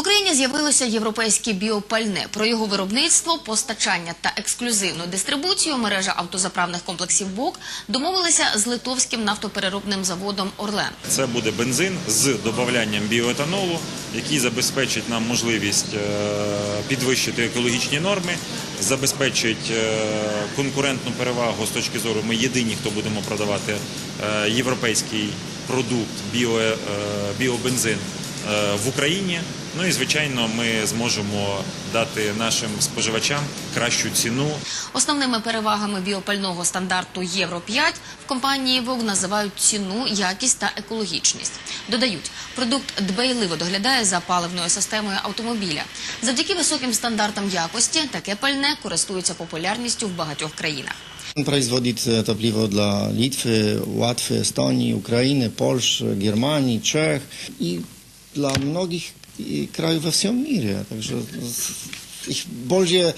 Україні з'явилося європейське біопальне. Про його виробництво, постачання та ексклюзивну дистрибуцію мережа автозаправних комплексів БОК домовилися з литовським нафтопереробним заводом Орлен. Це буде бензин з додаванням біоетанолу, який забезпечить нам можливість е, підвищити екологічні норми, забезпечить е, конкурентну перевагу з точки зору. Ми єдині, хто будемо продавати е, європейський продукт біо, в Україні. Ну і звичайно, ми зможемо дати нашим споживачам кращу ціну Основними перевагами біопального стандарту Євро 5 в компанії ВОГ називають ціну, якість та екологічність. Додають, продукт дбайливо доглядає за паливною системою автомобіля. Завдяки високим стандартам якості таке пальне користується популярністю в багатьох країнах. On производит э, топливо для Литвы, Латвии, Эстонии, Украины, Польши, Германии, Чех и для многих и краев во всем мире. Также с- их более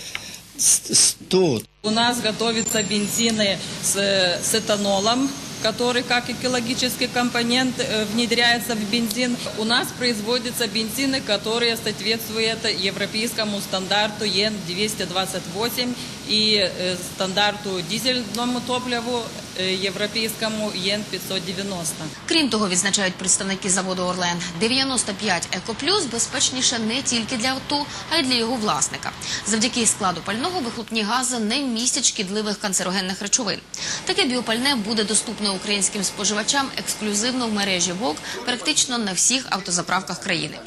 с- 100 У нас готовятся бензины с, с этанолом, который как экологический компонент э, внедряется в бензин. У нас производятся бензины, которые соответствуют европейскому стандарту ЕН-228 и э, стандарту дизельному топливу э, европейскому ЕН-590. Крім того, відзначають представники заводу Орлен, 95 Екоплюс безпечніше не тільки для авто, а й для його власника. Завдяки складу пального вихлопні гази не містять шкідливих канцерогенних речовин. Таке біопальне буде доступне українським споживачам ексклюзивно в мережі ВОК практично на всіх автозаправках країни.